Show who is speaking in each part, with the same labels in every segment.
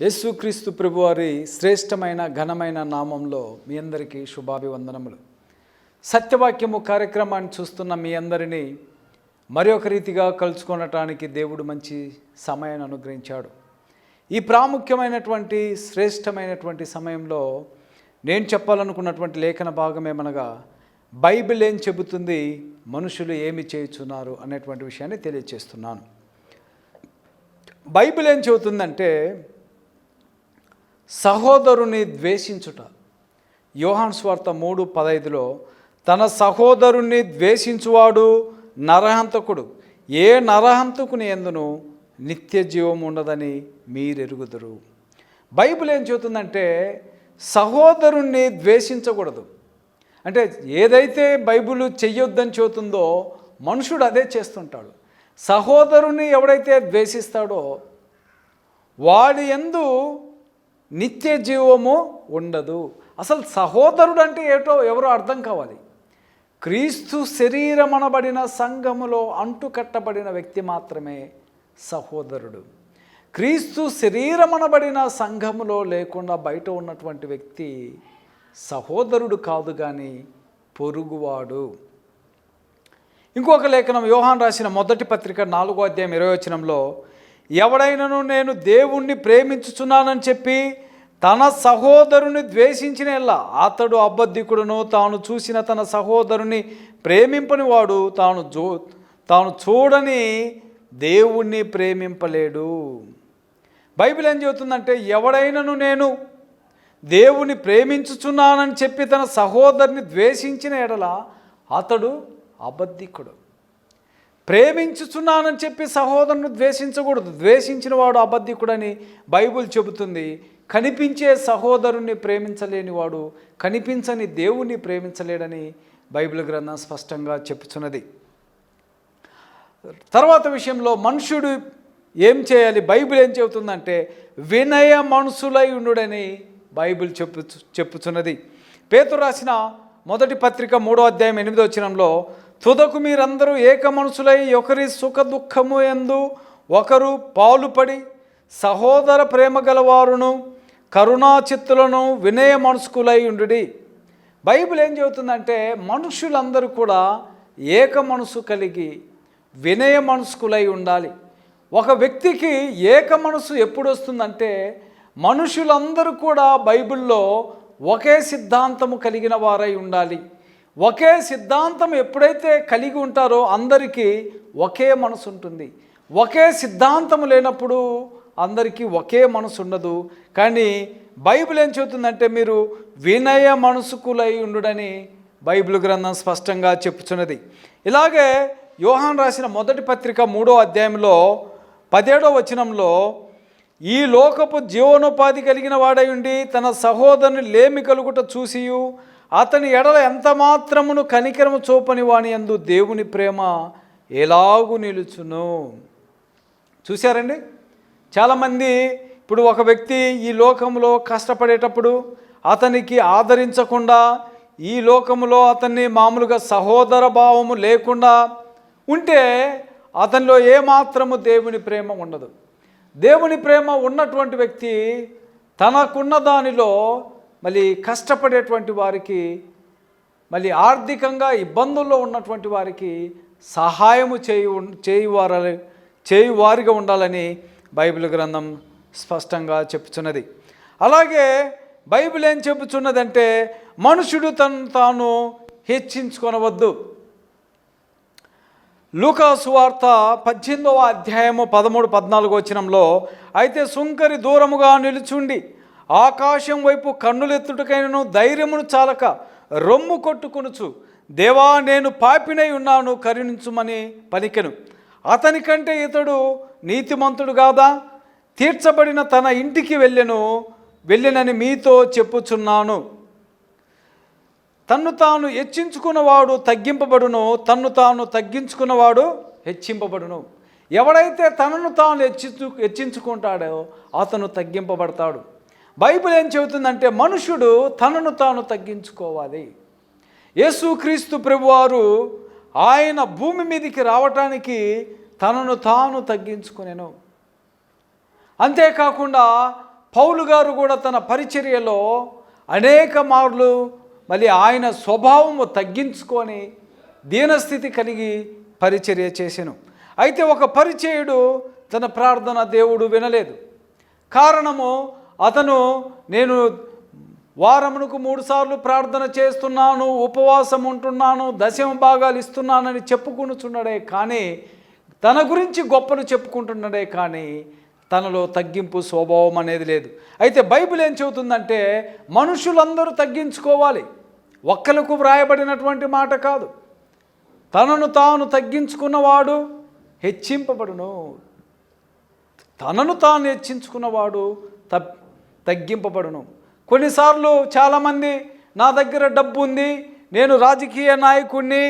Speaker 1: యేసుక్రీస్తు ప్రభువారి శ్రేష్టమైన ఘనమైన నామంలో మీ అందరికీ శుభాభివందనములు. సత్యవాక్యము కార్యక్రమాన్ని చూస్తున్న మీ అందరినీ మరి ఒక రీతిగా కలుసుకొనటానికి దేవుడు మంచి సమయాన్ని అనుగ్రహించాడు. ఈ ప్రాముఖ్యమైనటువంటి శ్రేష్టమైనటువంటి సమయంలో నేను చెప్పాలనుకున్నటువంటి లేఖన భాగం ఏమనగా బైబిల్ ఏం చెబుతుంది మనుషులు ఏమి చేయుచున్నారు అనేటువంటి విషయాన్ని తెలియజేస్తున్నాను బైబిల్ ఏం చెబుతుందంటే సహోదరుని ద్వేషించుట. యోహాన్ స్వార్థ మూడు పదైదులో తన సహోదరుణ్ణి ద్వేషించువాడు నరహంతకుడు. ఏ నరహంతకుని ఎందును నిత్య జీవం ఉండదని మీరెరుగుదురు. బైబిల్ ఏం చెబుతుందంటే సహోదరుణ్ణి ద్వేషించకూడదు. అంటే ఏదైతే బైబిల్ చెయ్యొద్దని చెబుతుందో మనుషుడు అదే చేస్తుంటాడు. సహోదరుని ఎవడైతే ద్వేషిస్తాడో వాడి ఎందు నిత్య జీవము ఉండదు. అసలు సహోదరుడు అంటే ఏటో ఎవరో అర్థం కావాలి. క్రీస్తు శరీరమనబడిన సంఘములో అంటుకట్టబడిన వ్యక్తి మాత్రమే సహోదరుడు. క్రీస్తు శరీరమనబడిన సంఘములో లేకుండా బయట ఉన్నటువంటి వ్యక్తి సహోదరుడు కాదు కానీ పొరుగువాడు. ఇంకొక లేఖనం యోహాన్ రాసిన మొదటి పత్రిక నాలుగో అధ్యాయం ఇరవై వచనంలో ఎవడైనను నేను దేవుణ్ణి ప్రేమించుచున్నానని చెప్పి తన సహోదరుని ద్వేషించిన ఎల్లా అతడు అబద్ధికుడును తాను చూసిన తన సహోదరుని ప్రేమింపని వాడు తాను జో తాను చూడని దేవుణ్ణి ప్రేమింపలేడు. బైబిల్ ఏం చెబుతుందంటే ఎవడైనను నేను దేవుని ప్రేమించుచున్నానని చెప్పి తన సహోదరుని ద్వేషించిన ఎడల అతడు అబద్ధికుడు. ప్రేమించుచున్నానని చెప్పి సహోదరుని ద్వేషించకూడదు. ద్వేషించిన వాడు అబద్ధికుడని బైబిల్ చెబుతుంది. కనిపించే సహోదరుణ్ణి ప్రేమించలేని వాడు కనిపించని దేవుణ్ణి ప్రేమించలేడని బైబిల్ గ్రంథం స్పష్టంగా చెప్పుచున్నది. తర్వాత విషయంలో మనుషుడు ఏం చేయాలి? బైబిల్ ఏం చెబుతుందంటే వినయ మనుషులై ఉండుడని బైబిల్ చెప్పు చెప్పుచున్నది. పేతురు రాసిన మొదటి పత్రిక మూడో అధ్యాయం ఎనిమిదో వచ్చినంలో తుదకు మీరందరూ ఏక మనసులై ఒకరి సుఖ దుఃఖము ఎందు ఒకరు పాలుపడి సహోదర ప్రేమ గలవారును కరుణాచిత్తులను వినయ మనసుకులై ఉండుడి. బైబిల్ ఏం చెబుతుందంటే మనుషులందరూ కూడా ఏక మనసు కలిగి వినయ మనసుకులై ఉండాలి. ఒక వ్యక్తికి ఏక మనసు ఎప్పుడు వస్తుందంటే మనుషులందరూ కూడా బైబిల్లో ఒకే సిద్ధాంతము కలిగిన వారై ఉండాలి. ఒకే సిద్ధాంతం ఎప్పుడైతే కలిగి ఉంటారో అందరికీ ఒకే మనసు ఉంటుంది. ఒకే సిద్ధాంతం లేనప్పుడు అందరికీ ఒకే మనసు ఉండదు. కానీ బైబిల్ ఏం చెబుతుందంటే మీరు వినయ మనసుకులై ఉండుడని బైబిల్ గ్రంథం స్పష్టంగా చెప్పుచున్నది. ఇలాగే యోహాన్ రాసిన మొదటి పత్రిక మూడో అధ్యాయంలో పదిహేడో వచనంలో ఈ లోకపు జీవనోపాధి కలిగిన వాడై ఉండి తన సహోదరుని లేమి కలుగుట చూసియు అతని ఎడల ఎంత మాత్రమును కనికరము చూపని వాని అందు దేవుని ప్రేమ ఎలాగు నిలుచును? చూశారండి? చాలామంది ఇప్పుడు ఒక వ్యక్తి ఈ లోకంలో కష్టపడేటప్పుడు అతనికి ఆదరించకుండా ఈ లోకములో అతన్ని మామూలుగా సహోదర భావము లేకుండా ఉంటే అతనిలో ఏమాత్రము దేవుని ప్రేమ ఉండదు. దేవుని ప్రేమ ఉన్నటువంటి వ్యక్తి తనకున్న దానిలో మళ్ళీ కష్టపడేటువంటి వారికి మళ్ళీ ఆర్థికంగా ఇబ్బందుల్లో ఉన్నటువంటి వారికి సహాయము చేయు చేయువార చేయువారిగా ఉండాలని బైబిల్ గ్రంథం స్పష్టంగా చెప్పుచున్నది అలాగే బైబిల్ ఏం చెప్పుచున్నదంటే మనుషుడు తను తాను హెచ్చించుకొనవద్దు. లూకాసు వార్త పద్దెనిమిదవ అధ్యాయము పదమూడు పద్నాలుగు వచనంలో అయితే సుంకరి దూరముగా నిలుచుండి ఆకాశం వైపు కన్నులెత్తుటకైనను ధైర్యమును చాలక రొమ్ము కొట్టుకొనుచు దేవా నేను పాపినై ఉన్నాను కరుణించుమని పలికెను. అతని కంటే ఇతడు నీతిమంతుడు కాదా తీర్చబడిన తన ఇంటికి వెళ్ళెను వెళ్ళినని మీతో చెప్పుచున్నాను. తన్ను తాను హెచ్చించుకున్నవాడు తగ్గింపబడును తన్ను తాను తగ్గించుకున్నవాడు హెచ్చింపబడును. ఎవడైతే తనను తాను హెచ్చించు హెచ్చించుకుంటాడో అతను తగ్గింపబడతాడు. బైబిల్ ఏం చెబుతుందంటే మనుషుడు తనను తాను తగ్గించుకోవాలి. యేసుక్రీస్తు ప్రభువారు ఆయన భూమి మీదకి రావటానికి తనను తాను తగ్గించుకునేను. అంతేకాకుండా పౌలు గారు కూడా తన పరిచర్యలో అనేక మార్లు మళ్ళీ ఆయన స్వభావము తగ్గించుకొని దీనస్థితి కలిగి పరిచర్య చేసెను. అయితే ఒక పరిచయుడు తన ప్రార్థన దేవుడు వినలేదు. కారణము అతను నేను వారమునకు మూడుసార్లు ప్రార్థన చేస్తున్నాను ఉపవాసం ఉంటున్నాను దశమ భాగాలు ఇస్తున్నానని చెప్పుకుంటున్నాడే కానీ తన గురించి గొప్పలు చెప్పుకుంటున్నాడే కానీ తనలో తగ్గింపు స్వభావం అనేది లేదు. అయితే బైబిల్ ఏం చెబుతుందంటే మనుషులందరూ తగ్గించుకోవాలి. ఒక్కలకు వ్రాయబడినటువంటి మాట కాదు. తనను తాను తగ్గించుకున్నవాడు హెచ్చింపబడును. తనను తాను హెచ్చించుకున్నవాడు తప్ తగ్గింపబడును. కొన్నిసార్లు చాలామంది నా దగ్గర డబ్బు ఉంది నేను రాజకీయ నాయకుడిని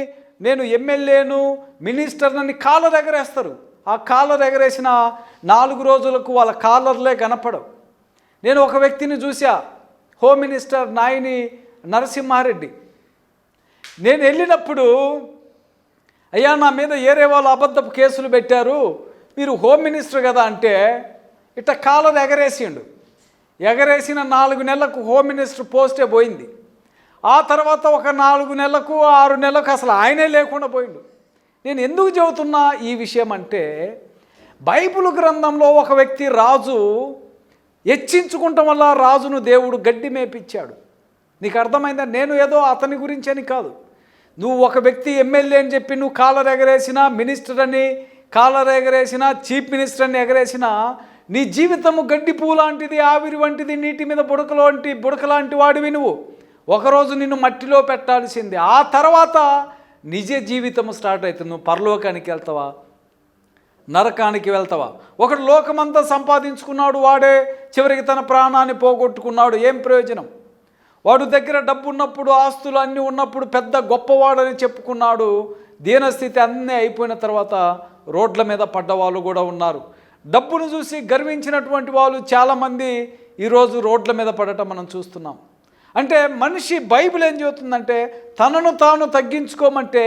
Speaker 1: నేను ఎమ్మెల్యేను మినిస్టర్నని కాలర్ ఎగరేస్తారు ఆ కాలర్ ఎగరేసిన నాలుగు రోజులకు వాళ్ళ కాలర్లే కనపడవు. నేను ఒక వ్యక్తిని చూసా హోమ్ మినిస్టర్ నాయని నరసింహారెడ్డి. నేను వెళ్ళినప్పుడు అయ్యా నా మీద ఏరే వాళ్ళు అబద్ధపు కేసులు పెట్టారు మీరు హోమ్ మినిస్టర్ కదా అంటే ఇట్ట కాలర్ ఎగరేసిండు. ఎగరేసిన నాలుగు నెలలకు హోమ్ మినిస్టర్ పోస్టే పోయింది. ఆ తర్వాత ఒక నాలుగు నెలలకు ఆరు నెలలకు అసలు ఆయనే లేకుండా పోయిండు. నేను ఎందుకు చెబుతున్నా ఈ విషయం అంటే బైబిల్ గ్రంథంలో ఒక వ్యక్తి రాజు హెచ్చించుకుంటం వల్ల రాజును దేవుడు గడ్డి మేపిచ్చాడు. నీకు అర్థమైందా? నేను ఏదో అతని గురించి అని కాదు. నువ్వు ఒక వ్యక్తి ఎమ్మెల్యే అని చెప్పి నువ్వు కాలర్ ఎగరేసినా మినిస్టర్ అని కాలర్ ఎగరేసినా చీఫ్ మినిస్టర్ అని ఎగరేసినా నీ జీవితము గడ్డి పువ్వు లాంటిది ఆవిరి వంటిది నీటి మీద బుడక లాంటి బుడక లాంటి వాడివి నువ్వు. ఒకరోజు నిన్ను మట్టిలో పెట్టాల్సింది. ఆ తర్వాత నిజ జీవితం స్టార్ట్ అవుతుంది. నువ్వు పరలోకానికి వెళ్తావా? నరకానికి వెళ్తావా? ఒకడు లోకమంతా సంపాదించుకున్నాడు వాడే చివరికి తన ప్రాణాన్ని పోగొట్టుకున్నాడు. ఏం ప్రయోజనం? వాడు దగ్గర డబ్బు ఉన్నప్పుడు ఆస్తులు అన్నీ ఉన్నప్పుడు పెద్ద గొప్పవాడని చెప్పుకున్నాడు. దీనస్థితి అన్నీ అయిపోయిన తర్వాత రోడ్ల మీద పడ్డవాళ్ళు కూడా ఉన్నారు. డబ్బును చూసి గర్వించినటువంటి వాళ్ళు చాలామంది ఈరోజు రోడ్ల మీద పడటం మనం చూస్తున్నాం. అంటే మనిషి బైబిల్ ఏం చెబుతుందంటే తనను తాను తగ్గించుకోమంటే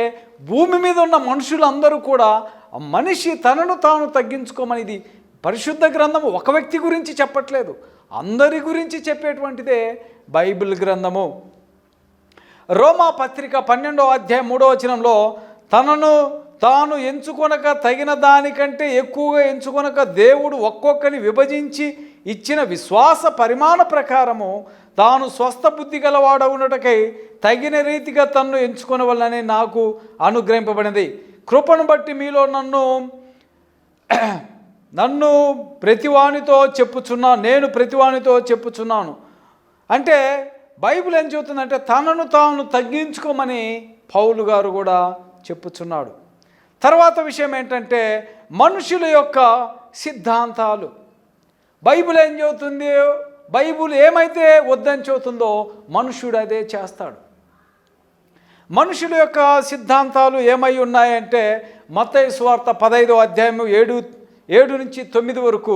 Speaker 1: భూమి మీద ఉన్న మనుషులందరూ కూడా ఆ మనిషి తనను తాను తగ్గించుకోమని ఇది పరిశుద్ధ గ్రంథము ఒక వ్యక్తి గురించి చెప్పట్లేదు. అందరి గురించి చెప్పేటువంటిదే బైబిల్ గ్రంథము. రోమా పత్రిక పన్నెండో అధ్యాయం మూడో వచనంలో తనను తాను ఎంచుకొనక తగిన దానికంటే ఎక్కువగా ఎంచుకొనక దేవుడు ఒక్కొక్కని విభజించి ఇచ్చిన విశ్వాస పరిమాణ ప్రకారము తాను స్వస్థ బుద్ధి గలవాడవునటకై తగిన రీతిగా తన్ను ఎంచుకొనవలనని నాకు అనుగ్రహింపబడినది. కృపను బట్టి మీలో నన్ను నన్ను ప్రతివానితో చెప్పుచున్నా నేను ప్రతివానితో చెప్పుచున్నాను. అంటే బైబిల్ ఏం చెబుతుందంటే తనను తాను తగ్గించుకోమని పౌలు గారు కూడా చెప్పుచున్నాడు. తర్వాత విషయం ఏంటంటే మనుషుల యొక్క సిద్ధాంతాలు. బైబిల్ ఏం చెబుతుంది? బైబిల్ ఏమైతే వద్దని చెబుతుందో మనుషుడు అదే చేస్తాడు. మనుషుల యొక్క సిద్ధాంతాలు ఏమై ఉన్నాయంటే మతయ స్వార్త పదైదో అధ్యాయము ఏడు ఏడు నుంచి తొమ్మిది వరకు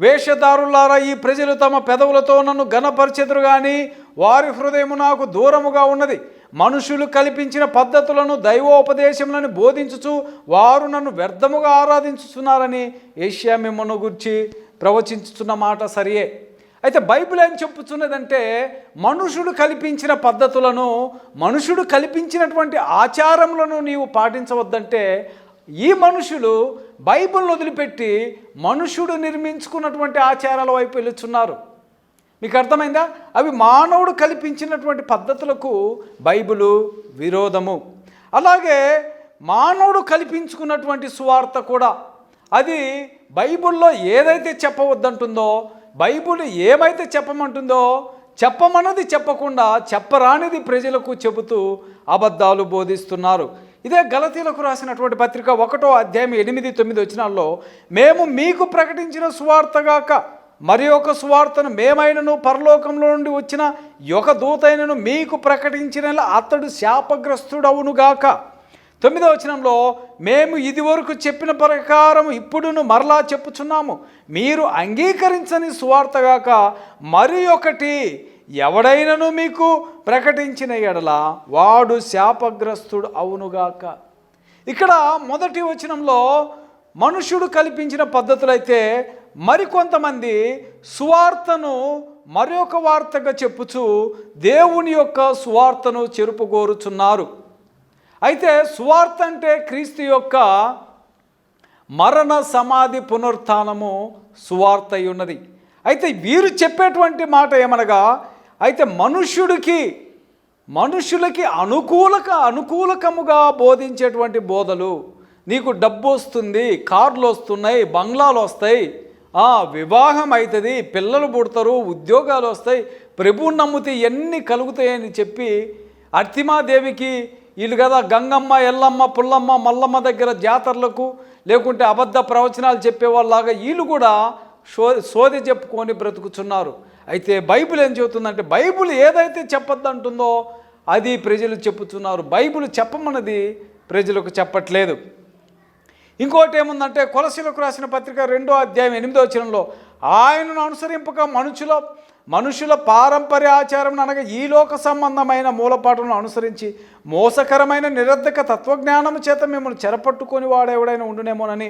Speaker 1: వేషధారులారా ఈ ప్రజలు తమ పెదవులతో నన్ను గణపరిచెదురు కానీ వారి హృదయము నాకు దూరముగా ఉన్నది. మనుషులు కల్పించిన పద్ధతులను దైవోపదేశములను బోధించుచు వారు నన్ను వ్యర్థముగా ఆరాధించుతున్నారని ఏషియా మిమ్మల్ని గురించి ప్రవచించుతున్న మాట సరియే. అయితే బైబిల్ ఏం చెప్పుతున్నదంటే మనుషుడు కల్పించిన పద్ధతులను మనుషుడు కల్పించినటువంటి ఆచారములను నీవు పాటించవద్దంటే ఈ మనుషులు బైబిల్ని వదిలిపెట్టి మనుషుడు నిర్మించుకున్నటువంటి ఆచారాల వైపు వెళుతున్నారు మీకు అర్థమైందా? అవి మానవుడు కల్పించినటువంటి పద్ధతులకు బైబిలు విరోధము. అలాగే మానవుడు కల్పించుకున్నటువంటి సువార్త కూడా. అది బైబిల్లో ఏదైతే చెప్పవద్దంటుందో బైబిల్ ఏమైతే చెప్పమంటుందో చెప్పమన్నది చెప్పకుండా చెప్పరానిది ప్రజలకు చెబుతూ అబద్ధాలు బోధిస్తున్నారు. ఇదే గలతీలకు రాసినటువంటి పత్రిక ఒకటో అధ్యాయం ఎనిమిది తొమ్మిది వచ్చినాల్లో మేము మీకు ప్రకటించిన సువార్తగాక మరి ఒక సువార్తను మేమైనను పరలోకంలో నుండి వచ్చిన ఒక దూతైనను మీకు ప్రకటించిన అతడు శాపగ్రస్తుడవునుగాక తొమ్మిదో వచనంలో మేము ఇదివరకు చెప్పిన ప్రకారం ఇప్పుడును మరలా చెప్పుచున్నాము. మీరు అంగీకరించని సువార్తగాక మరి ఒకటి ఎవడైనను మీకు ప్రకటించిన ఎడల వాడు శాపగ్రస్తుడు అవునుగాక ఇక్కడ మొదటి వచనంలో మనుషుడు కల్పించిన పద్ధతులైతే మరికొంతమంది సువార్తను మరొక వార్తగా చెప్పుచు దేవుని యొక్క సువార్తను చెరుపుకోరుచున్నారు అయితే సువార్త అంటే క్రీస్తు యొక్క మరణ సమాధి పునరుత్నము సువార్త అయి ఉన్నది. అయితే వీరు చెప్పేటువంటి మాట ఏమనగా అయితే మనుష్యుడికి మనుషులకి అనుకూలక అనుకూలకముగా బోధించేటువంటి బోధలు నీకు డబ్బు వస్తుంది కార్లు వస్తున్నాయి బంగ్లాలు వస్తాయి ఆ, వివాహం అవుతుంది పిల్లలు పుడతారు ఉద్యోగాలు వస్తాయి ప్రభువుని నమ్మితే ఎన్ని కలుగుతాయని చెప్పి అర్తిమాదేవికి వీళ్ళు కదా గంగమ్మ ఎల్లమ్మ పుల్లమ్మ మల్లమ్మ దగ్గర జాతరలకు లేకుంటే అబద్ధ ప్రవచనాలు చెప్పేవాళ్ళలాగా వీళ్ళు కూడా సో సోది చెప్పుకొని బ్రతుకుతున్నారు అయితే బైబిల్ ఏం చెబుతుందంటే బైబిల్ ఏదైతే చెప్పొద్దంటుందో అది ప్రజలు చెప్పుతున్నారు బైబిల్ చెప్పమన్నది ప్రజలకు చెప్పట్లేదు. ఇంకోటి ఏముందంటే కొలసీలకు రాసిన పత్రిక రెండో అధ్యాయం ఎనిమిదో వచనంలో ఆయనను అనుసరింపక మనుషుల మనుషుల పారంపర్య ఆచారం అనగా ఈ లోక సంబంధమైన మూలపాటులను అనుసరించి మోసకరమైన నిరర్ధక తత్వజ్ఞానము చేత మిమ్మల్ని చెరపట్టుకొని వాడెవడైనా ఉండునేమోనని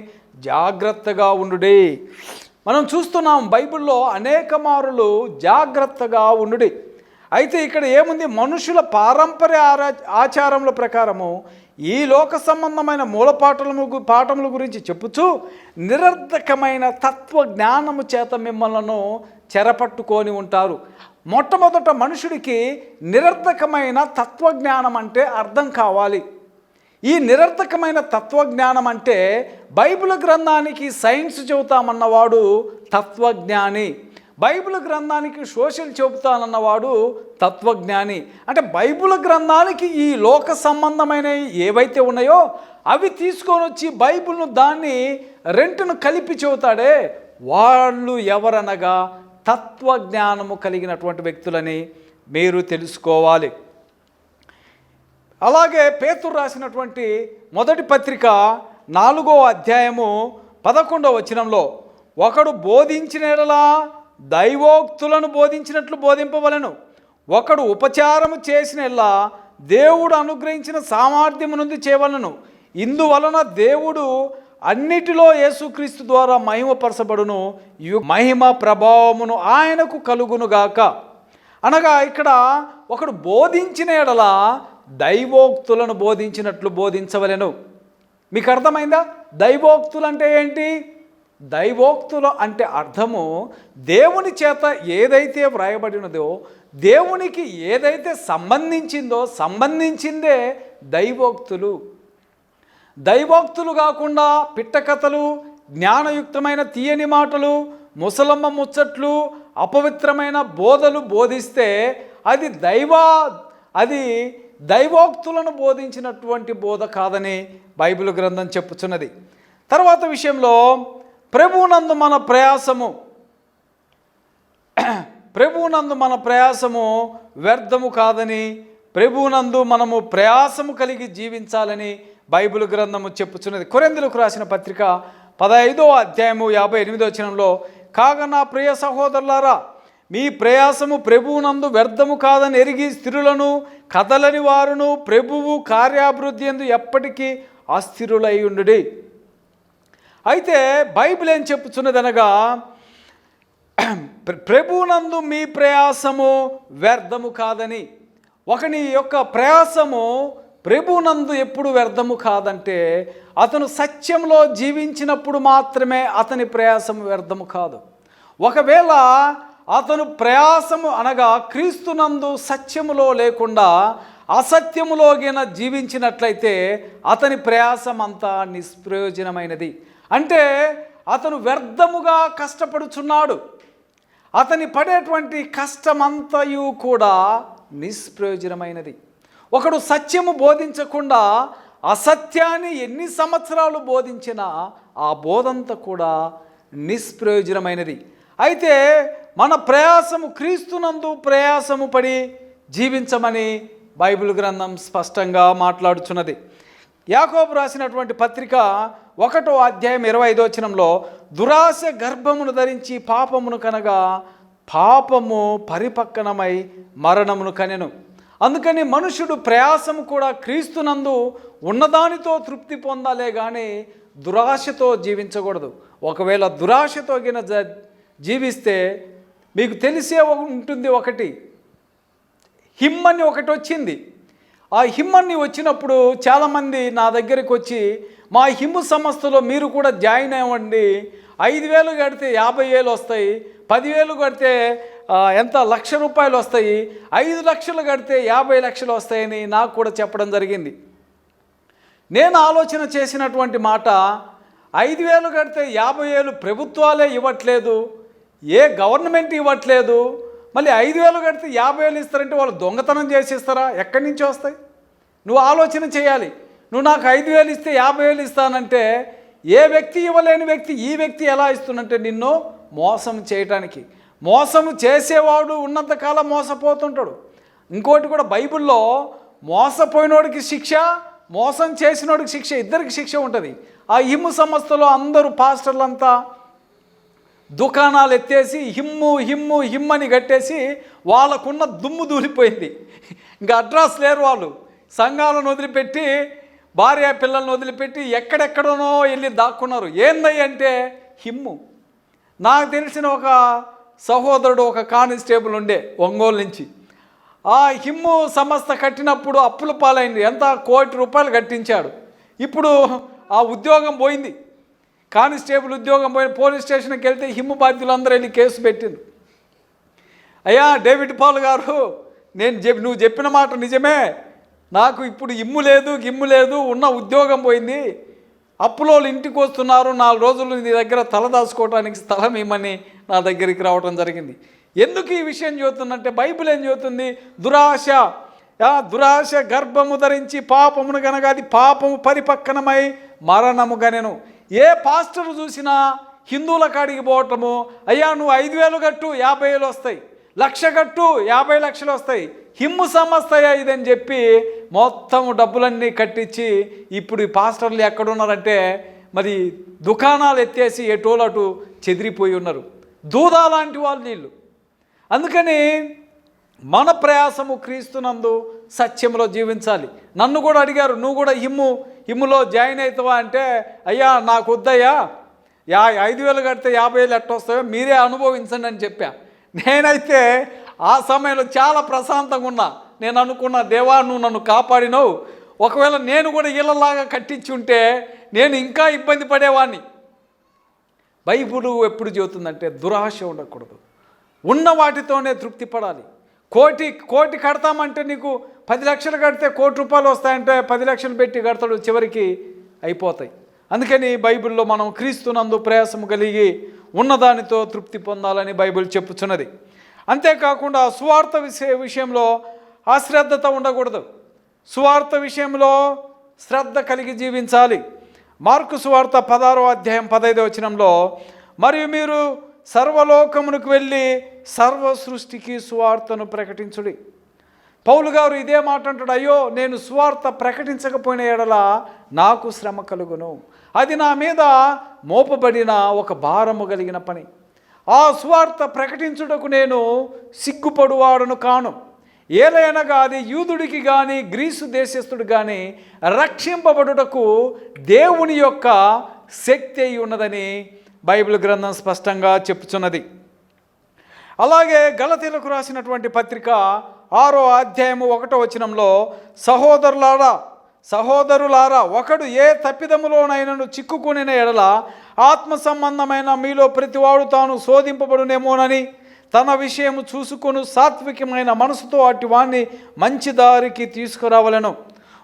Speaker 1: జాగ్రత్తగా ఉండుడే. మనం చూస్తున్నాం బైబిల్లో అనేక మారులు జాగ్రత్తగా ఉండుడి. అయితే ఇక్కడ ఏముంది? మనుషుల పారంపర్య ఆరా ఆచారముల ప్రకారము ఈ లోక సంబంధమైన మూలపాఠముల గు- పాఠముల గురించి చెప్పుచూ నిరర్ధకమైన తత్వ జ్ఞానము చేత మిమ్మల్ని చెరపట్టుకొని ఉంటారు. మొట్టమొదట మనుషుడికి నిరర్ధకమైన తత్వజ్ఞానం అంటే అర్థం కావాలి. ఈ నిరర్థకమైన తత్వజ్ఞానం అంటే బైబిల్ గ్రంథానికి సైన్స్ చెబుతామన్నవాడు తత్వజ్ఞాని. బైబిల్ గ్రంథానికి సోషల్ చెబుతానన్నవాడు తత్వజ్ఞాని. అంటే బైబిల్ గ్రంథానికి ఈ లోక సంబంధమైన ఏవైతే ఉన్నాయో అవి తీసుకొని వచ్చి బైబిల్ను దాన్ని రెంటును కలిపి చెబుతాడే వాళ్ళు ఎవరనగా తత్వజ్ఞానము కలిగినటువంటి వ్యక్తులని మీరు తెలుసుకోవాలి. అలాగే పేతురు రాసినటువంటి మొదటి పత్రిక నాలుగో అధ్యాయము పదకొండవ వచనంలో ఒకడు బోధించిన ఎడలా దైవోక్తులను బోధించినట్లు బోధింపవలను. ఒకడు ఉపచారము చేసిన ఎలా దేవుడు అనుగ్రహించిన సామర్థ్యము నుండి చేయవలను. ఇందువలన దేవుడు అన్నిటిలో యేసుక్రీస్తు ద్వారా మహిమపరచబడును. యు- మహిమ ప్రభావమును ఆయనకు కలుగునుగాక అనగా ఇక్కడ ఒకడు బోధించిన ఎడల దైవోక్తులను బోధించినట్లు బోధించవలెను. మీకు అర్థమైందా? దైవోక్తులు అంటే ఏంటి? దైవోక్తులు అంటే అర్థము దేవుని చేత ఏదైతే వ్రాయబడినదో దేవునికి ఏదైతే సంబంధించిందో సంబంధించిందే దైవోక్తులు. దైవోక్తులు కాకుండా పిట్టకథలు జ్ఞానయుక్తమైన తీయని మాటలు ముసలమ్మ ముచ్చట్లు అపవిత్రమైన బోధలు బోధిస్తే అది దైవ అది దైవోక్తులను బోధించినటువంటి బోధ కాదని బైబిల్ గ్రంథం చెప్పుచున్నది. తర్వాత విషయంలో ప్రభువునందు మన ప్రయాసము. ప్రభువునందు మన ప్రయాసము వ్యర్థము కాదని ప్రభువునందు మనము ప్రయాసము కలిగి జీవించాలని బైబిల్ గ్రంథము చెప్పుచున్నది. కొరెందులకు రాసిన పత్రిక పదహైదో అధ్యాయము యాభై ఎనిమిదో వచనంలో కాగా నా ప్రియ సహోదరులారా మీ ప్రయాసము ప్రభువునందు వ్యర్థము కాదని ఎరిగి స్థిరులను కదలని వారును ప్రభువు కార్యాభివృద్ధి ఎందు ఎప్పటికీ అస్థిరులై ఉండుడి. అయితే బైబిల్ ఏం చెప్పుచున్నదనగా ప్ర- ప్రభునందు మీ ప్రయాసము వ్యర్థము కాదని. ఒకని యొక్క ప్రయాసము ప్రభునందు ఎప్పుడు వ్యర్థము కాదంటే అతను సత్యంలో జీవించినప్పుడు మాత్రమే అతని ప్రయాసము వ్యర్థము కాదు. ఒకవేళ అతను ప్రయాసము అనగా క్రీస్తునందు సత్యములో లేకుండా అసత్యములోగిన జీవించినట్లయితే అతని ప్రయాసం అంతా నిష్ప్రయోజనమైనది. అంటే అతను వ్యర్థముగా కష్టపడుచున్నాడు. అతని పడేటువంటి కష్టమంతయు కూడా నిష్ప్రయోజనమైనది. ఒకడు సత్యము బోధించకుండా అసత్యాన్ని ఎన్ని సంవత్సరాలు బోధించినా ఆ బోధంతా కూడా నిష్ప్రయోజనమైనది. అయితే మన ప్రయాసము క్రీస్తునందు ప్రయాసము పడి జీవించమని బైబిల్ గ్రంథం స్పష్టంగా మాట్లాడుచున్నది. యాకోబు రాసినటువంటి పత్రిక ఒకటో అధ్యాయం ఇరవై ఐదో వచనంలో దురాశ గర్భమును ధరించి పాపమును కనగా పాపము పరిపక్కనమై మరణమును కనెను. అందుకని మనుషుడు ప్రయాసము కూడా క్రీస్తునందు ఉన్నదానితో తృప్తి పొందాలే కానీ దురాశతో జీవించకూడదు. ఒకవేళ దురాశతో గిన జ జీవిస్తే మీకు తెలిసే ఉంటుంది ఒకటి. హిమ్ అని ఒకటి వచ్చింది ఆ హిమ్మని వచ్చినప్పుడు చాలామంది నా దగ్గరికి వచ్చి మా హిందూ సంస్థలో మీరు కూడా జాయిన్ అవ్వండి. ఐదు వేలు కడితే యాభై వేలు వస్తాయి. పదివేలు కడితే ఎంత? లక్ష రూపాయలు వస్తాయి. ఐదు లక్షలు కడితే యాభై లక్షలు వస్తాయని నాకు కూడా చెప్పడం జరిగింది. నేను ఆలోచన చేసినటువంటి మాట ఐదు వేలు కడితే యాభై వేలు ప్రభుత్వాలే ఇవ్వట్లేదు ఏ గవర్నమెంట్ ఇవ్వట్లేదు. మళ్ళీ ఐదు వేలు కడితే యాభై వేలు ఇస్తారంటే వాళ్ళు దొంగతనం చేసి ఇస్తారా ఎక్కడి నుంచి వస్తాయి? నువ్వు ఆలోచన చేయాలి. నువ్వు నాకు ఐదు వేలు ఇస్తే యాభై వేలు ఇస్తానంటే ఏ వ్యక్తి ఇవ్వలేని వ్యక్తి ఈ వ్యక్తి ఎలా ఇస్తున్నంటే నిన్ను మోసం చేయటానికి. మోసం చేసేవాడు ఉన్నంతకాలం మోసపోతుంటాడు. ఇంకోటి కూడా బైబిల్లో మోసపోయినోడికి శిక్ష మోసం చేసినోడికి శిక్ష ఇద్దరికి శిక్ష ఉంటుంది. ఆ హిమ్ము సంస్థలో అందరూ పాస్టర్లంతా దుకాణాలు ఎత్తేసి హిమ్ము హిమ్ము హిమ్మని కట్టేసి వాళ్ళకున్న దుమ్ము దూరిపోయింది ఇంకా అడ్రస్ లేరు వాళ్ళు. సంఘాలను వదిలిపెట్టి భార్య పిల్లల్ని వదిలిపెట్టి ఎక్కడెక్కడనో వెళ్ళి దాక్కున్నారు. ఏందయ్యంటే హిమ్ము. నాకు తెలిసిన ఒక సహోదరుడు ఒక కానిస్టేబుల్ ఉండే ఒంగోలు నుంచి. ఆ హిమ్ము సంస్థ కట్టినప్పుడు అప్పుల పాలైంది. ఎంత కోటి రూపాయలు కట్టించాడు. ఇప్పుడు ఆ ఉద్యోగం పోయింది. కానిస్టేబుల్ ఉద్యోగం పోయిన పోలీస్ స్టేషన్కి వెళ్తే హిమ్ము బాధ్యులందరూ వెళ్ళి కేసు పెట్టింది అయ్యా డేవిడ్ పాల్ గారు నేను చెప్పి నువ్వు చెప్పిన మాట నిజమే. నాకు ఇప్పుడు ఇమ్ము లేదు గిమ్ము లేదు ఉన్న ఉద్యోగం పోయింది. అప్పులో ఇంటికి వస్తున్నారు నాలుగు రోజులు నీ దగ్గర తలదాచుకోవడానికి స్థలం ఇమ్మని నా దగ్గరికి రావడం జరిగింది. ఎందుకు ఈ విషయం చెబుతుందంటే బైబిల్ ఏం చెబుతుంది? దురాశ. దురాశ గర్భము ధరించి పాపమును గనక అది పాపము పరిపక్కనమై మరణము గనెను. ఏ పాస్టర్ చూసినా హిందువుల కాడికి పోవటము అయ్యా నువ్వు ఐదు వేలు గట్టు యాభై వేలు వస్తాయి. లక్ష గట్టు యాభై లక్షలు వస్తాయి. హిమ్ము సమస్తయా ఇదని చెప్పి మొత్తం డబ్బులన్నీ కట్టించి ఇప్పుడు ఈ పాస్టర్లు ఎక్కడున్నారంటే మరి దుకాణాలు ఎత్తేసి ఎటోలు అటు చెదిరిపోయి ఉన్నారు. దూదా లాంటి వాళ్ళు వీళ్ళు. అందుకని మన ప్రయాసము క్రీస్తునందు సత్యంలో జీవించాలి. నన్ను కూడా అడిగారు నువ్వు కూడా హిమ్ము హిమ్ములో జాయిన్ అవుతావా? అంటే అయ్యా నాకు వద్దయ్యా. యా ఐదు వేలు కడితే యాభై వేలు ఎట్ట వస్తాయో మీరే అనుభవించండి అని చెప్పా. నేనైతే ఆ సమయంలో చాలా ప్రశాంతంగా ఉన్నా. నేను అనుకున్న దేవా నువ్వు నన్ను కాపాడినవు. ఒకవేళ నేను కూడా ఇళ్ళలాగా కట్టించి ఉంటే నేను ఇంకా ఇబ్బంది పడేవాడిని బైబుల్ ఎప్పుడు చెబుతుందంటే దురాశ ఉండకూడదు. ఉన్న వాటితోనే తృప్తి పడాలి. కోటి కోటి కడతామంటే నీకు పది లక్షలు కడితే కోటి రూపాయలు వస్తాయంటే పది లక్షలు పెట్టి కడతాడు చివరికి అయిపోతాయి. అందుకని బైబిల్లో మనం క్రీస్తునందు ప్రయాసం కలిగి ఉన్నదానితో తృప్తి పొందాలని బైబిల్ చెప్పుచున్నది. అంతేకాకుండా సువార్త విషయ విషయంలో అశ్రద్ధత ఉండకూడదు. సువార్త విషయంలో శ్రద్ధ కలిగి జీవించాలి. మార్కు సువార్త పదారో అధ్యాయం పదైదో వచనంలో మరియు మీరు సర్వలోకమునకు వెళ్ళి సర్వ సృష్టికి సువార్తను ప్రకటించుడి. పౌలు గారు ఇదే మాట అంటాడు అయ్యో నేను సువార్త ప్రకటించకపోయిన ఎడల నాకు శ్రమ కలుగును. అది నా మీద మోపబడిన ఒక భారము కలిగిన పని. ఆ సువార్త ప్రకటించుటకు నేను సిగ్గుపడువాడును కాను. ఏలైనా కాదు యూదుడికి కానీ గ్రీసు దేశస్థుడు కానీ రక్షింపబడుటకు దేవుని యొక్క శక్తి అయి ఉన్నదని బైబిల్ గ్రంథం స్పష్టంగా చెప్పుచున్నది. అలాగే గలతీలకు రాసినటువంటి పత్రిక ఆరో అధ్యాయము ఒకటో వచనంలో సహోదరులారా సహోదరులారా ఒకడు ఏ తప్పిదములోనైనను చిక్కుకునిన ఎడల ఆత్మ సంబంధమైన మీలో ప్రతివాడు తాను శోధింపబడునేమోనని తన విషయము చూసుకొని సాత్వికమైన మనసుతో అట్టి వాణ్ణి మంచి దారికి తీసుకురావలను.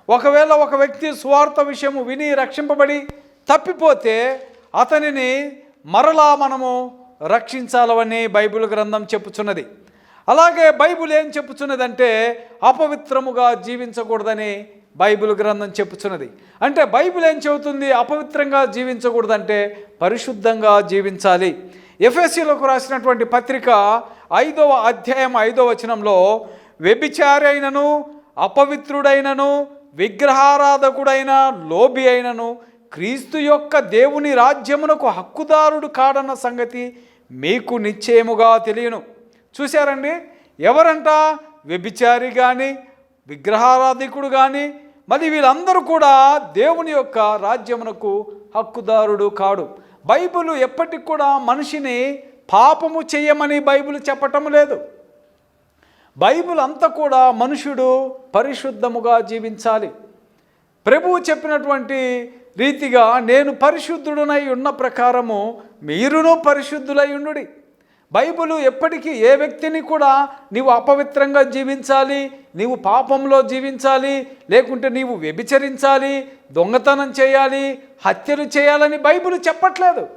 Speaker 1: ఒకవేళ ఒక వ్యక్తి స్వార్థ విషయము విని రక్షింపబడి తప్పిపోతే అతనిని మరలా మనము రక్షించాలని బైబిల్ గ్రంథం చెప్పుచున్నది. అలాగే బైబిల్ ఏం చెప్పుచున్నదంటే అపవిత్రముగా జీవించకూడదని బైబిల్ గ్రంథం చెప్పుచున్నది. అంటే బైబిల్ ఏం చెబుతుంది? అపవిత్రంగా జీవించకూడదంటే పరిశుద్ధంగా జీవించాలి. ఎఫ్ఎస్సీలకు రాసినటువంటి పత్రిక ఐదవ అధ్యాయం ఐదవ వచనంలో వ్యభిచారైనను అయినను అపవిత్రుడైనను విగ్రహారాధకుడైన లోబి అయినను క్రీస్తు యొక్క దేవుని రాజ్యమునకు హక్కుదారుడు కాడన్న సంగతి మీకు నిశ్చయముగా తెలియను. చూశారండి? ఎవరంట? వ్యభిచారి కానీ విగ్రహారాధికుడు కానీ మరి వీళ్ళందరూ కూడా దేవుని యొక్క రాజ్యమునకు హక్కుదారుడు కాడు. బైబిల్ ఎప్పటికి కూడా మనిషిని పాపము చేయమని బైబిల్ చెప్పటం లేదు. బైబిల్ అంతా కూడా మనుషుడు పరిశుద్ధముగా జీవించాలి. ప్రభువు చెప్పినటువంటి రీతిగా నేను పరిశుద్ధుడనై ఉన్న ప్రకారము మీరును పరిశుద్ధులై ఉండుడి. బైబిల్ ఎప్పటికీ ఏ వ్యక్తిని కూడా నీవు అపవిత్రంగా జీవించాలి నీవు పాపంలో జీవించాలి లేకుంటే నీవు వ్యభిచరించాలి దొంగతనం చేయాలి హత్యలు చేయాలని బైబిల్ చెప్పట్లేదు.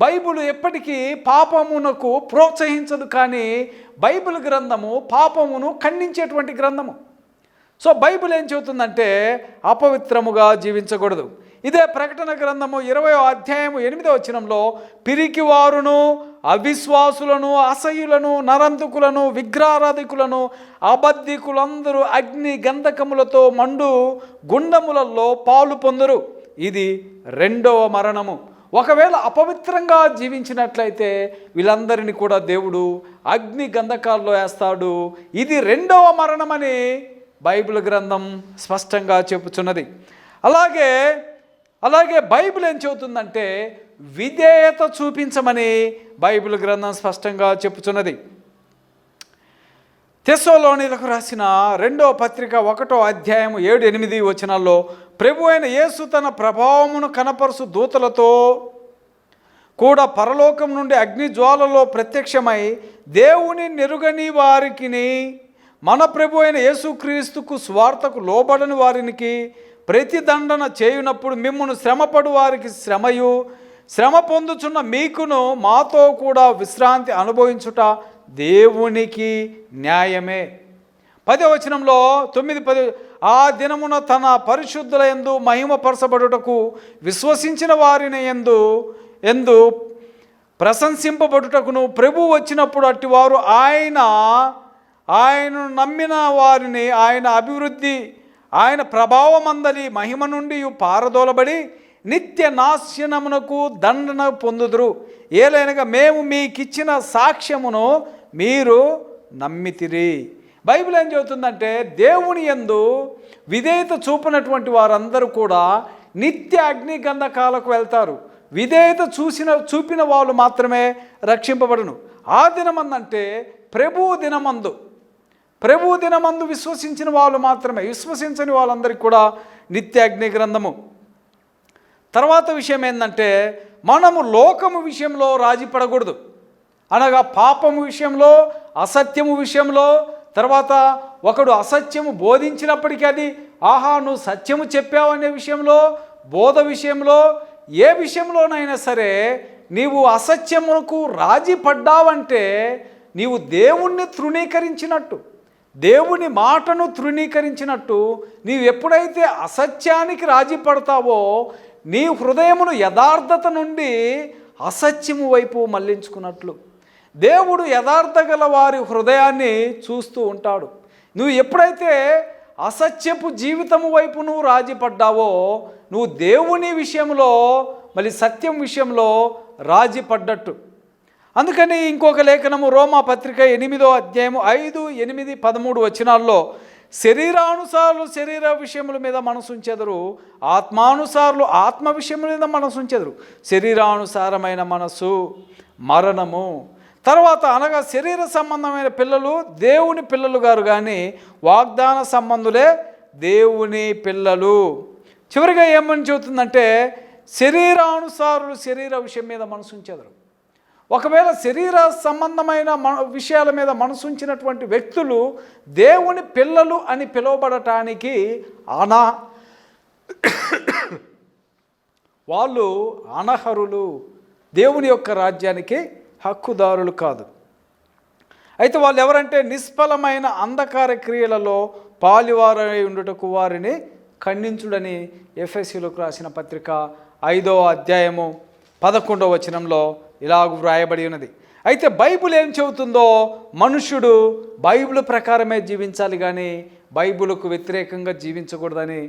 Speaker 1: బైబిల్ ఎప్పటికీ పాపమునకు ప్రోత్సహించదు కానీ బైబిల్ గ్రంథము పాపమును ఖండించేటువంటి గ్రంథము. సో బైబిల్ ఏం చెబుతుందంటే అపవిత్రముగా జీవించకూడదు. ఇదే ప్రకటన గ్రంథము ఇరవై అధ్యాయము ఎనిమిదో వచనంలో పిరికివారును అవిశ్వాసులను అసహ్యులను నరంతుకులను విగ్రహారాధికులను అబద్ధికులందరూ అగ్ని గంధకములతో మండు గుండములలో పాలు పొందరు. ఇది రెండవ మరణము. ఒకవేళ అపవిత్రంగా జీవించినట్లయితే వీళ్ళందరినీ కూడా దేవుడు అగ్ని గంధకాల్లో వేస్తాడు. ఇది రెండవ మరణమని బైబిల్ గ్రంథం స్పష్టంగా చెబుతున్నది. అలాగే అలాగే బైబిల్ ఏం చెబుతుందంటే విధేయత చూపించమని బైబిల్ గ్రంథం స్పష్టంగా చెప్పుచున్నది. తెస్సోలోనిలకు రాసిన రెండో పత్రిక ఒకటో అధ్యాయం ఏడు ఎనిమిది వచనాల్లో ప్రభు అయిన యేసు తన ప్రభావమును కనపరుసు దూతలతో కూడా పరలోకం నుండి అగ్ని జ్వాలలో ప్రత్యక్షమై దేవుని నెరుగని వారికిని మన ప్రభు అయిన యేసుక్రీస్తుకు స్వార్థకు లోబడని వారికి ప్రతిదండన చేయునప్పుడు మిమ్మల్ని శ్రమపడు వారికి శ్రమయు. శ్రమ పొందుచున్న మీకును మాతో కూడా విశ్రాంతి అనుభవించుట దేవునికి న్యాయమే. పదవచనంలో తొమ్మిది పది ఆ దినమున తన పరిశుద్ధుల ఎందు మహిమపరచబడుటకు విశ్వసించిన వారిని ఎందు ఎందు ప్రశంసింపబడుటకును ప్రభు వచ్చినప్పుడు అట్టివారు ఆయన ఆయనను నమ్మిన వారిని ఆయన అభివృద్ధి ఆయన ప్రభావమందలి మహిమ నుండి పారదోలబడి నిత్య నాశనమునకు దండన పొందుదురు. ఏలైనగా మేము మీకిచ్చిన సాక్ష్యమును మీరు నమ్మితిరి. బైబిల్ ఏం చెబుతుందంటే దేవుని యందు విధేయత చూపినటువంటి వారందరూ కూడా నిత్య అగ్ని గంధకాలకు వెళ్తారు. విధేయత చూసిన చూపిన వాళ్ళు మాత్రమే రక్షింపబడును. ఆ దినమందంటే ప్రభు దినమందు. ప్రభు దినమందు విశ్వసించిన వాళ్ళు మాత్రమే. విశ్వసించని వాళ్ళందరికీ కూడా నిత్య అగ్ని గ్రంథము తర్వాత విషయం ఏంటంటే మనము లోకము విషయంలో రాజీ పడకూడదు. అనగా పాపము విషయంలో అసత్యము విషయంలో తర్వాత ఒకడు అసత్యము బోధించినప్పటికీ అది ఆహా నువ్వు సత్యము చెప్పావు అనే విషయంలో బోధ విషయంలో ఏ విషయంలోనైనా సరే నీవు అసత్యమునకు రాజీ పడ్డావంటే నీవు దేవుణ్ణి తృణీకరించినట్టు దేవుని మాటను తృణీకరించినట్టు నీవు ఎప్పుడైతే అసత్యానికి రాజీ పడతావో నీ హృదయమును యథార్థత నుండి అసత్యము వైపు మళ్ళించుకున్నట్లు దేవుడు యథార్థ గల వారి హృదయాన్ని చూస్తూ ఉంటాడు. నువ్వు ఎప్పుడైతే అసత్యపు జీవితము వైపు నువ్వు రాజీపడ్డావో నువ్వు దేవుని విషయంలో మళ్ళీ సత్యం విషయంలో రాజీ పడ్డట్టు అందుకని ఇంకొక లేఖనము రోమా పత్రిక ఎనిమిదో అధ్యాయము ఐదు ఎనిమిది పదమూడు వచనాల్లో శరీరానుసారులు శరీర విషయముల మీద మనసు ఉంచెదరు ఆత్మానుసారులు ఆత్మ విషయముల మీద మనసు ఉంచెదరు. శరీరానుసారమైన మనసు మరణము. తర్వాత అనగా శరీర సంబంధమైన పిల్లలు దేవుని పిల్లలు గారు కానీ వాగ్దాన సంబంధులే దేవుని పిల్లలు. చివరిగా ఏమని చెబుతుందంటే శరీరానుసారులు శరీర విషయం మీద మనసు ఉంచెదరు. ఒకవేళ శరీర సంబంధమైన విషయాల మీద మనసుంచినటువంటి వ్యక్తులు దేవుని పిల్లలు అని పిలువబడటానికి అనా వాళ్ళు అనర్హరులు దేవుని యొక్క రాజ్యానికి హక్కుదారులు కాదు. అయితే వాళ్ళు ఎవరంటే నిష్ఫలమైన అంధకార క్రియలలో పాలివారై ఉండుటకు వారిని ఖండించుడని ఎఫ్ఎస్సీలకు రాసిన పత్రిక ఐదో అధ్యాయము పదకొండవ వచనంలో ఇలాగ వ్రాయబడి ఉన్నది. అయితే బైబిల్ ఏం చెబుతుందో మనుష్యుడు బైబిల్ ప్రకారమే జీవించాలి కానీ బైబిల్కు వ్యతిరేకంగా జీవించకూడదని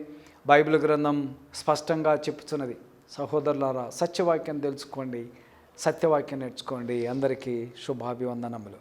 Speaker 1: బైబిల్ గ్రంథం స్పష్టంగా చెప్పుచున్నది. సహోదరులారా సత్యవాక్యం తెలుసుకోండి సత్యవాక్యం నేర్చుకోండి. అందరికీ శుభాభివందనములు.